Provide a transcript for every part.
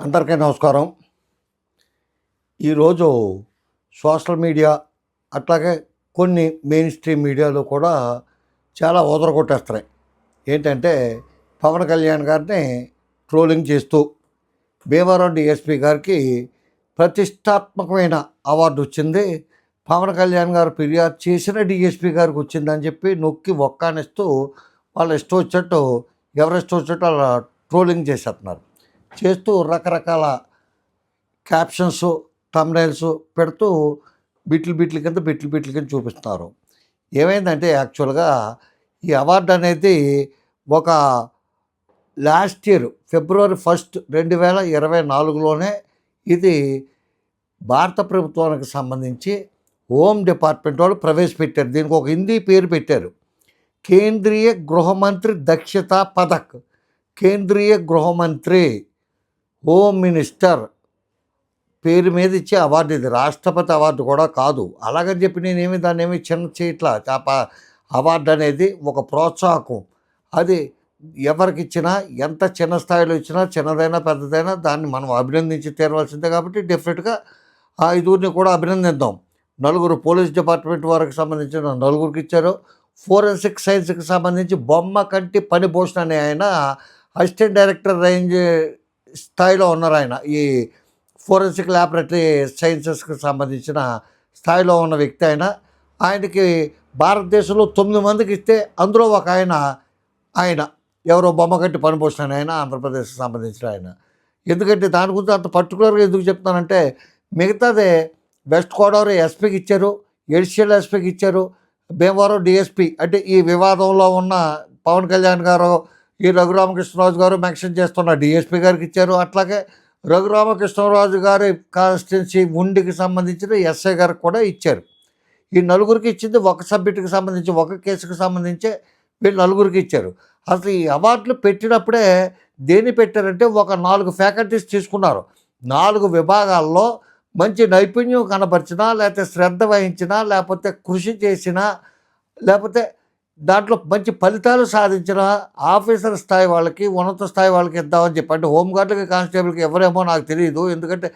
అందరికీ నమస్కారం. ఈరోజు సోషల్ మీడియా అట్లాగే కొన్ని మెయిన్ స్ట్రీమ్ మీడియాలో కూడా చాలా కొట్టేస్తున్నాయి ఏంటంటే పవన్ కళ్యాణ్ గారిని ట్రోలింగ్ చేస్తూ భీమవరం డిఎస్పి గారికి ప్రతిష్టాత్మకమైన అవార్డు వచ్చింది. పవన్ కళ్యాణ్ గారు ఫిర్యాదు చేసిన డిఎస్పీ గారికి వచ్చిందని చెప్పి నొక్కి ఒక్కానిస్తూ వాళ్ళు ఇష్టం వచ్చినట్టు ఎవరు ఇష్టం వచ్చినట్టు అలా ట్రోలింగ్ చేసేస్తున్నారు. చేస్తూ రకరకాల క్యాప్షన్స్ తమ్నైల్స్ పెడుతూ బిట్లు బిట్లు కింద బిట్లు బిట్లు కింద చూపిస్తున్నారు ఏమైందంటే యాక్చువల్గా ఈ అవార్డు అనేది ఒక లాస్ట్ ఇయర్ ఫిబ్రవరి ఫస్ట్ రెండు వేల ఇరవై నాలుగులోనే ఇది భారత ప్రభుత్వానికి సంబంధించి హోమ్ డిపార్ట్మెంట్ వాళ్ళు ప్రవేశపెట్టారు. దీనికి ఒక హిందీ పేరు పెట్టారు. కేంద్రీయ గృహమంత్రి దక్షతా పథక్. కేంద్రీయ గృహమంత్రి హోమ్ మినిస్టర్ పేరు మీద ఇచ్చే అవార్డు ఇది. రాష్ట్రపతి అవార్డు కూడా కాదు. అలాగని చెప్పి నేనేమి దాన్ని ఏమి చిన్న చేయట్లా చాప అవార్డు అనేది ఒక ప్రోత్సాహకం. అది ఎవరికి ఇచ్చినా ఎంత చిన్న స్థాయిలో ఇచ్చినా చిన్నదైనా పెద్దదైనా దాన్ని మనం అభినందించి తీరవలసిందే కాబట్టి డెఫినెట్గా ఆ ఐదుగురిని కూడా అభినందిద్దాం. నలుగురు పోలీస్ డిపార్ట్మెంట్ వారికి సంబంధించిన నలుగురికి ఇచ్చారు. ఫోరెన్సిక్ సైన్స్కి సంబంధించి బొమ్మ కంటి పని భూషణ్ అనే ఆయన అసిస్టెంట్ డైరెక్టర్ రేంజ్ స్థాయిలో ఉన్నారు ఆయన. ఈ ఫోరెన్సిక్ ల్యాబొరేటరీ సైన్సెస్కి సంబంధించిన స్థాయిలో ఉన్న వ్యక్తి ఆయన. ఆయనకి భారతదేశంలో తొమ్మిది మందికి ఇస్తే అందులో ఒక ఆయన ఆయన. ఎవరో బొమ్మగట్టి పనిపోసిన ఆయన ఆంధ్రప్రదేశ్కి సంబంధించిన ఆయన. ఎందుకంటే దాని గురించి అంత పర్టికులర్గా ఎందుకు చెప్తానంటే మిగతాదే వెస్ట్ గోదావరి ఎస్పీకి ఇచ్చారు ఎడిషియల్ ఎస్పీకి ఇచ్చారు భీమవరం డిఎస్పీ. అంటే ఈ వివాదంలో ఉన్న పవన్ కళ్యాణ్ గారు ఈ రఘురామకృష్ణరాజు గారు మెన్షన్ చేస్తున్న డిఎస్పీ గారికి ఇచ్చారు. అట్లాగే రఘురామకృష్ణరాజు గారి కాన్స్టిట్యున్సీ ఉండికి సంబంధించిన ఎస్ఐ గారికి కూడా ఇచ్చారు. ఈ నలుగురికి ఇచ్చింది ఒక సబ్జెక్టుకి సంబంధించి ఒక కేసుకు సంబంధించి వీళ్ళు నలుగురికి ఇచ్చారు. అసలు ఈ అవార్డులు పెట్టినప్పుడే దేన్ని పెట్టారంటే ఒక నాలుగు ఫ్యాకల్టీస్ తీసుకున్నారు. నాలుగు విభాగాల్లో మంచి నైపుణ్యం కనపరిచినా లేకపోతే శ్రద్ధ వహించినా లేకపోతే కృషి చేసినా లేకపోతే దాంట్లో మంచి ఫలితాలు సాధించిన ఆఫీసర్ స్థాయి వాళ్ళకి ఉన్నత స్థాయి వాళ్ళకి ఇద్దామని చెప్పి అంటే హోంగార్డులకి కానిస్టేబుల్కి ఎవరేమో నాకు తెలియదు ఎందుకంటే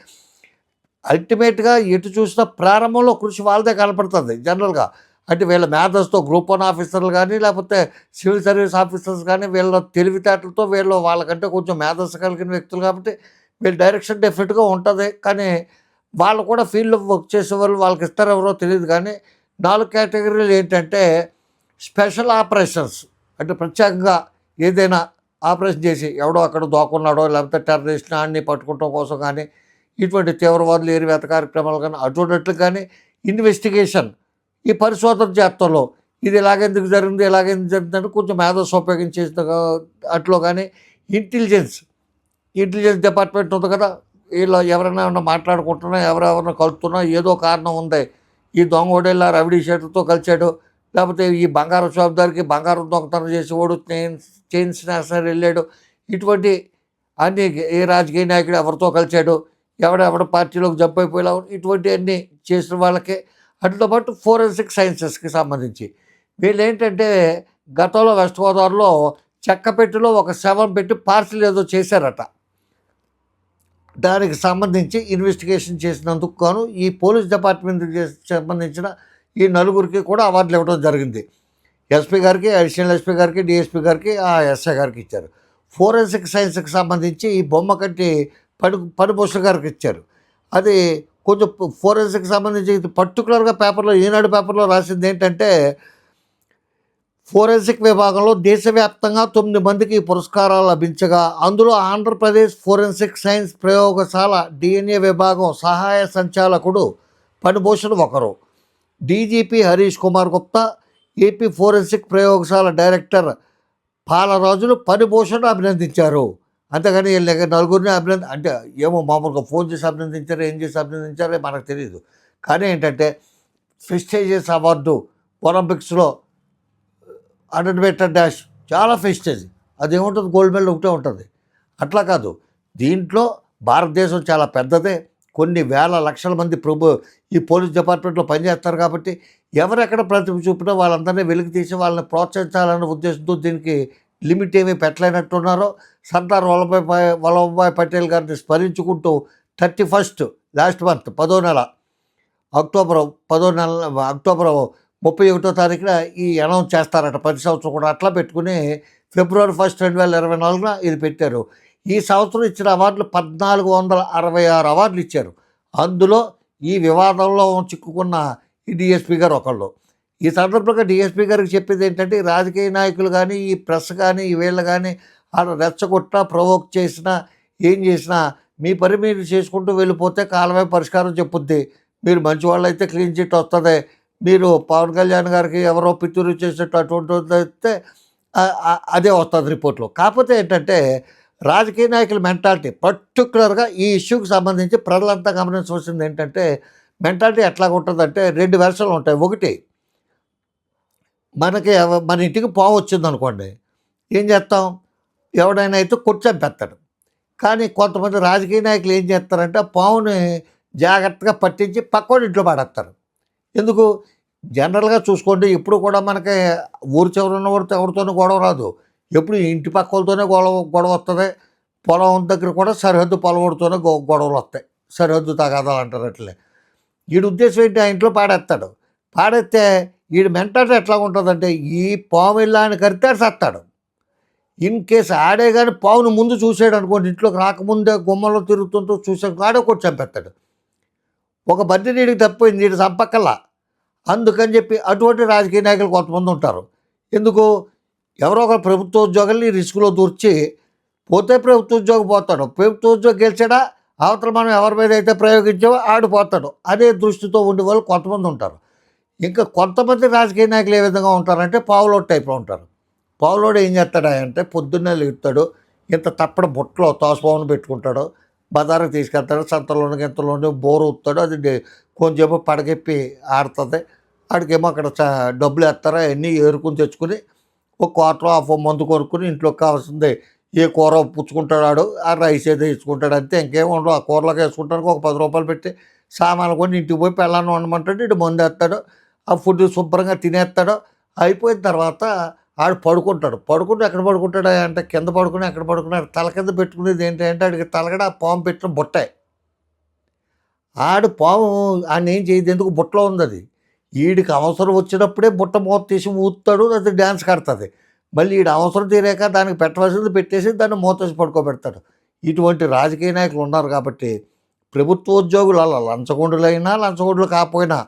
అల్టిమేట్గా ఎటు చూసినా ప్రారంభంలో కృషి వాళ్ళదే కనపడుతుంది జనరల్గా. అంటే వీళ్ళ మేధస్తో గ్రూప్ వన్ ఆఫీసర్లు కానీ లేకపోతే సివిల్ సర్వీస్ ఆఫీసర్స్ కానీ వీళ్ళ తెలివితేటలతో వీళ్ళు వాళ్ళకంటే కొంచెం మేధస్సు కలిగిన వ్యక్తులు కాబట్టి వీళ్ళ డైరెక్షన్ డెఫినెట్గా ఉంటుంది. కానీ వాళ్ళు కూడా ఫీల్డ్లో వర్క్ చేసే వాళ్ళు వాళ్ళకి ఇస్తారెవరో తెలియదు కానీ నాలుగు కేటగిరీలు ఏంటంటే స్పెషల్ ఆపరేషన్స్ అంటే ప్రత్యేకంగా ఏదైనా ఆపరేషన్ చేసి ఎవడో అక్కడ దోకున్నాడో లేకపోతే టెర్రరిస్ట్ అన్ని పట్టుకోవటం కోసం కానీ ఇటువంటి తీవ్రవాదులు ఏరివేత కార్యక్రమాలు కానీ అటువంటిట్లు కానీ ఇన్వెస్టిగేషన్ ఈ పరిశోధన చేత్తంలో ఇది ఎలాగెందుకు జరిగింది ఎలాగెందుకు జరిగిందంటే కొంచెం మేధస్సు ఉపయోగించేసిన అట్లో కానీ ఇంటెలిజెన్స్ ఇంటెలిజెన్స్ డిపార్ట్మెంట్ ఉంది కదా వీళ్ళు ఎవరైనా ఏమన్నా మాట్లాడుకుంటున్నా ఎవరెవరైనా కలుపుతున్నా ఏదో కారణం ఉంది. ఈ దొంగ ఓడేళ్ళ రవిడి షర్టుతో కలిశాడు లేకపోతే ఈ బంగారం షాప్ బంగారం దొంగతనం చేసేవాడు చైన్స్ చైన్స్ నేషనల్ వెళ్ళాడు. ఇటువంటి అన్ని ఏ రాజకీయ నాయకుడు ఎవరితో కలిశాడు ఎవడెవడ పార్టీలోకి జంప్ అయిపోయేలా ఇటువంటి అన్ని చేసిన వాళ్ళకి. అట్లతో పాటు ఫోరెన్సిక్ సైన్సెస్కి సంబంధించి. వీళ్ళు ఏంటంటే గతంలో వెస్ట్ గోదావరిలో చెక్కపెట్టులో ఒక శవం పెట్టి పార్సిల్ ఏదో చేశారట. దానికి సంబంధించి ఇన్వెస్టిగేషన్ చేసినందుకు గాను ఈ పోలీస్ డిపార్ట్మెంట్కి సంబంధించిన ఈ నలుగురికి కూడా అవార్డులు ఇవ్వడం జరిగింది. ఎస్పీ గారికి అడిషనల్ ఎస్పీ గారికి డిఎస్పీ గారికి ఆ ఎస్ఐ గారికి ఇచ్చారు. ఫోరెన్సిక్ సైన్స్కి సంబంధించి ఈ బొమ్మ కట్టి పడు పడిపోషణ గారికి ఇచ్చారు. అది కొంచెం ఫోరెన్సిక్ సంబంధించి ఇది పర్టికులర్గా పేపర్లో ఈనాడు పేపర్లో రాసింది ఏంటంటే ఫోరెన్సిక్ విభాగంలో దేశవ్యాప్తంగా తొమ్మిది మందికి ఈ పురస్కారాలు లభించగా అందులో ఆంధ్రప్రదేశ్ ఫోరెన్సిక్ సైన్స్ ప్రయోగశాల డిఎన్ఏ విభాగం సహాయ సంచాలకుడు పనిభూషణ్ ఒకరు. DGP Harish Kumar Gupta AP forensic ప్రయోగశాల డైరెక్టర్ పాలరాజులు పనిభూషణ్ అభినందించారు. అంతేగాని వీళ్ళ నలుగురిని అభినంద అంటే ఏమో మామూలుగా ఫోన్ చేసి అభినందించారు ఏం చేసి అభినందించారో మనకు తెలియదు కానీ ఏంటంటే ఫెస్టేజెస్ అవార్డు ఒలింపిక్స్లో హండ్రెడ్ మీటర్ డాష్ చాలా ఫెస్టేజ్ అది ఏముంటుంది? గోల్డ్ మెడల్ ఒకటే ఉంటుంది. అట్లా కాదు. దీంట్లో భారతదేశం చాలా పెద్దదే. కొన్ని వేల లక్షల మంది ప్రభు ఈ పోలీస్ డిపార్ట్మెంట్లో పనిచేస్తారు కాబట్టి ఎవరెక్కడ ప్రతిభ చూపినా వాళ్ళందరినీ వెలికి తీసి వాళ్ళని ప్రోత్సహించాలనే ఉద్దేశంతో దీనికి లిమిట్ ఏమీ పెట్టలేనట్టున్నారో. సర్దార్ వల్లభాయ్ వల్లభాయ్ పటేల్ గారిని స్మరించుకుంటూ థర్టీ ఫస్ట్ లాస్ట్ మంత్ పదో నెల అక్టోబర్ పదో నెల అక్టోబర్ ముప్పై ఒకటో తారీఖున ఈ అనౌన్స్ చేస్తారట. ప్రతి సంవత్సరం కూడా అట్లా పెట్టుకుని ఫిబ్రవరి ఫస్ట్ రెండు వేల ఇరవై నాలుగున ఇది పెట్టారు. ఈ సంవత్సరం ఇచ్చిన అవార్డులు పద్నాలుగు వందల అరవై ఆరు అవార్డులు ఇచ్చారు. అందులో ఈ వివాదంలో చిక్కుకున్న ఈ డిఎస్పీ గారు ఒకళ్ళు. ఈ సందర్భంగా డిఎస్పీ గారికి చెప్పేది ఏంటంటే రాజకీయ నాయకులు కానీ ఈ ప్రెస్ కానీ ఈ వీళ్ళు కానీ అక్కడ రెచ్చగొట్టినా ప్రవోక్ చేసినా ఏం చేసినా మీ పని మీరు చేసుకుంటూ వెళ్ళిపోతే కాలమే పరిష్కారం చెప్పుద్ది. మీరు మంచి వాళ్ళు అయితే క్లీన్ చిట్ వస్తుంది. మీరు పవన్ కళ్యాణ్ గారికి ఎవరో పిత్తూరు చేసేటటువంటి అటువంటి అయితే అదే వస్తుంది రిపోర్ట్లో. కాకపోతే ఏంటంటే రాజకీయ నాయకుల మెంటాలిటీ పర్టికులర్గా ఈ ఇష్యూకి సంబంధించి ప్రజలంతా గమనించవలసింది ఏంటంటే మెంటాలిటీ ఎట్లాగ ఉంటుందంటే రెండు వెర్షన్లు ఉంటాయి. ఒకటి మనకి మన ఇంటికి పాము వచ్చింది అనుకోండి ఏం చేస్తాం? ఎవడైనా అయితే కూర్చొని కానీ కొంతమంది రాజకీయ నాయకులు ఏం చేస్తారంటే పావుని జాగ్రత్తగా పట్టించి పక్కోడి ఇంట్లో పడేస్తారు. ఎందుకు? జనరల్గా చూసుకోండి ఇప్పుడు కూడా మనకి ఊరు చివరి ఉన్న ఎవరితోనూ గొడవ రాదు. ఎప్పుడు ఇంటి పక్కలతోనే గొడవ గొడవ వస్తుంది పొలం దగ్గర కూడా సరిహద్దు పొలవాడితోనే గొ- గొడవలు వస్తాయి సరిహద్దు తగాదాలు అంటారు అట్లే వీడి ఉద్దేశం ఏంటి? ఆ ఇంట్లో పాడేస్తాడు పాడేస్తే వీడి మెంటాలిటీ ఎట్లా ఉంటుందంటే ఈ పాము వెళ్ళాని కరితే సత్తాడు. ఇన్ కేసు ఆడే కానీ పావును ముందు చూసాడు అనుకోండి ఇంట్లోకి రాకముందే గుమ్మలో తిరుగుతుంటూ చూసాడు ఆడే కొట్టి చంపేస్తాడు ఒక బడ్డీ నీడికి తప్పిపోయింది నీడు చంపక్కల్లా. అందుకని చెప్పి అటువంటి రాజకీయ నాయకులు కొంతమంది ఉంటారు. ఎందుకు? ఎవరో ఒక ప్రభుత్వ ఉద్యోగాల్ని రిస్క్లో దూర్చి పోతే ప్రభుత్వ ఉద్యోగం పోతాడు. ప్రభుత్వ ఉద్యోగం గెలిచాడా? అవతల మనం ఎవరి మీద అయితే ప్రయోగించామో ఆడిపోతాడు అదే దృష్టితో ఉండే వాళ్ళు కొంతమంది ఉంటారు. ఇంకా కొంతమంది రాజకీయ నాయకులు ఏ విధంగా ఉంటారంటే పావులోడ్ టైప్లో ఉంటారు. పావులోడు ఏం చేస్తాడా అంటే పొద్దున్నే లేస్తాడు ఇంత తప్పడ బుట్టలో తోసపావును పెట్టుకుంటాడు. బజారుకి తీసుకెళ్తాడు. సంతలోని గింతలోని బోరు ఊపుతాడు అది కొంచెంసేపు పడగెప్పి ఆడుతుంది ఆడికేమో అక్కడ చ- డబ్బులు వేస్తారా? అన్నీ ఏరుకుని తెచ్చుకుని ఒక క్వార్టర్ హాఫ్ మందు కొనుక్కుని ఇంట్లోకి కావాల్సిందే. ఏ కూర పుచ్చుకుంటాడు ఆ రైస్ ఏదో ఇచ్చుకుంటాడు అంతే ఇంకేం ఉండవు ఆ కూరలోకి వేసుకుంటానికి ఒక పది రూపాయలు పెట్టి సామాన్లు కొని ఇంటికి పోయి పెళ్ళాన్ని వండమంటాడు. ఇటు మందు వేస్తాడు. ఆ ఫుడ్ శుభ్రంగా తినేస్తాడు. అయిపోయిన తర్వాత ఆడు పడుకుంటాడు. పడుకుంటే ఎక్కడ పడుకుంటాడు? అంటే కింద పడుకుని ఎక్కడ పడుకున్నాడు తల కింద పెట్టుకునేది ఏంటంటే ఆడికి తలగడ ఆ పాము పెట్టిన బుట్టే. ఆడు పాము ఆయన ఏం చేయదు. ఎందుకు? బుట్టలో ఉంది అది వీడికి అవసరం వచ్చినప్పుడే బుట్ట మూత తీసి ఊతాడు అది డ్యాన్స్ కడుతుంది. మళ్ళీ వీడు అవసరం తీరాక దానికి పెట్టవలసింది పెట్టేసి దాన్ని మూతేసి పడుకోబెడతాడు. ఇటువంటి రాజకీయ నాయకులు ఉన్నారు కాబట్టి ప్రభుత్వ ఉద్యోగులు అలా లంచగొండులైనా లంచగొండులు కాకపోయినా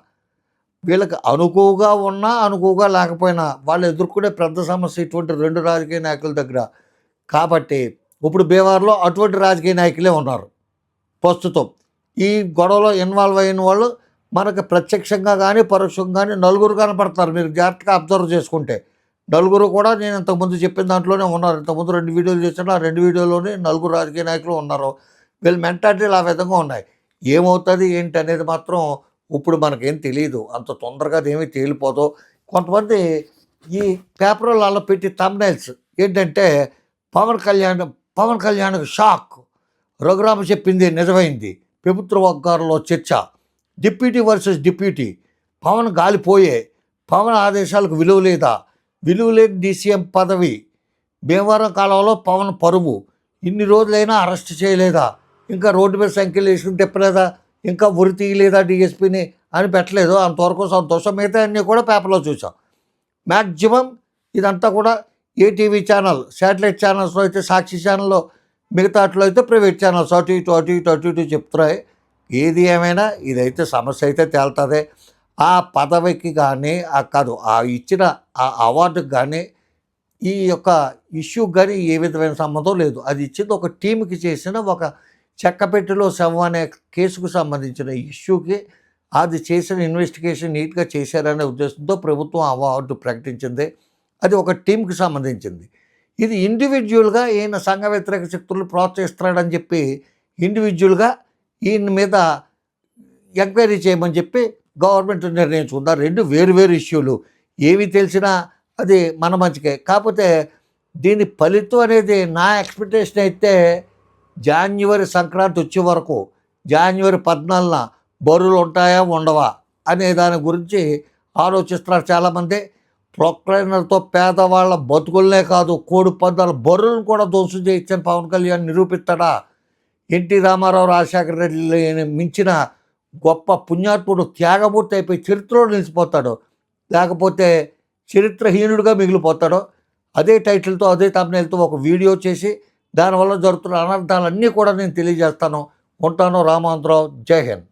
వీళ్ళకి అనుకువగా ఉన్నా అనుకువగా లేకపోయినా వాళ్ళు ఎదుర్కొనే పెద్ద సమస్య ఇటువంటి రెండు రాజకీయ నాయకుల దగ్గర. కాబట్టి ఇప్పుడు బీహార్లో అటువంటి రాజకీయ నాయకులే ఉన్నారు. ప్రస్తుతం ఈ గొడవలో ఇన్వాల్వ్ అయిన వాళ్ళు మనకు ప్రత్యక్షంగా కానీ పరోక్షంగా కానీ నలుగురు కనపడతారు. మీరు జాగ్రత్తగా అబ్జర్వ్ చేసుకుంటే. నలుగురు కూడా నేను ఇంతకుముందు చెప్పిన దాంట్లోనే ఉన్నారు. ఇంతకుముందు రెండు వీడియోలు చేసిన ఆ రెండు వీడియోలోనే నలుగురు రాజకీయ నాయకులు ఉన్నారు. వీళ్ళ మెంటాలిటీలు ఆ విధంగా ఉన్నాయి. ఏమవుతుంది ఏంటి అనేది మాత్రం ఇప్పుడు మనకేం తెలియదు అంత తొందరగా అది ఏమీ తేలిపోదు. కొంతమంది ఈ పేపర్లలో పెట్టి తమ్నైల్స్ ఏంటంటే పవన్ కళ్యాణ్ పవన్ కళ్యాణ్కి షాక్. రఘురామ చెప్పింది నిజమైంది. ప్రభుత్వ వర్గాల్లో చర్చ. Deputy versus deputy. పవన్ గాలిపోయే పవన్ ఆదేశాలకు విలువ లేదా? విలువ లేని డీసీఎం పదవి. భీమవరం కాలంలో పవన్ పరువు. ఇన్ని రోజులైనా అరెస్ట్ చేయలేదా? ఇంకా రోడ్డు మీద సంఖ్యలు వేసుకుని తిప్పలేదా? ఇంకా ఉరి తీయలేదా డిఎస్పీని? అని పెట్టలేదు. అంతవరకు సంతోషం. మిగతా అన్నీ కూడా పేపర్లో చూసాం మ్యాక్సిమం ఇదంతా కూడా ఏటీవీ ఛానల్ శాటిలైట్ ఛానల్స్లో అయితే సాక్షి ఛానల్లో మిగతాట్లో అయితే ప్రైవేట్ ఛానల్స్. అటు ఇటు అటు ఇటు అటు ఇటు చెప్తున్నాయి. ఏది ఏమైనా ఇదైతే సమస్య అయితే తేలుతుంది. ఆ పదవికి కానీ ఆ కాదు ఆ ఇచ్చిన ఆ అవార్డుకి కానీ ఈ యొక్క ఇష్యూకి కానీ ఏ విధమైన సంబంధం లేదు. అది ఇచ్చింది ఒక టీంకి చేసిన ఒక చెక్కపెట్టెలో శవం అనే కేసుకు సంబంధించిన ఇష్యూకి అది చేసిన ఇన్వెస్టిగేషన్ నీట్గా చేశారనే ఉద్దేశంతో ప్రభుత్వం అవార్డు ప్రకటించింది. అది ఒక టీంకి సంబంధించింది. ఇది ఇండివిజువల్గా ఈయన సంఘ వ్యతిరేక శక్తులు ప్రోత్సహిస్తున్నాడని చెప్పి ఇండివిజువల్గా ఈయన మీద ఎంక్వైరీ చేయమని చెప్పి గవర్నమెంట్ నిర్ణయించుకుందా? రెండు వేరు వేరు ఇష్యూలు. ఏవి తెలిసినా అది మన మంచికే. కాకపోతే దీని ఫలితం అనేది నా ఎక్స్పెక్టేషన్ అయితే జాన్యువరి సంక్రాంతి వచ్చే వరకు జాన్యువరి పద్నాలుగున బరువులు ఉంటాయా ఉండవా అనే దాని గురించి ఆలోచిస్తున్నారు చాలామంది. ప్రొక్లైనర్తో పేదవాళ్ళ బతుకులనే కాదు కోడి పందాల బరువులను కూడా దోషం చేయించని పవన్ కళ్యాణ్ నిరూపిస్తాడా? ఎన్టీ రామారావు రాజశేఖర రెడ్డి మించిన గొప్ప పుణ్యాత్ముడు త్యాగమూర్తి అయిపోయి చరిత్రలో నిలిచిపోతాడు. లేకపోతే చరిత్రహీనుడిగా మిగిలిపోతాడు. అదే టైటిల్తో అదే తమ్నేల్తో ఒక వీడియో చేసి దానివల్ల జరుగుతున్న అనర్థాలన్నీ కూడా నేను తెలియజేస్తాను. ఉంటాను రామాంతరావు జై హింద్.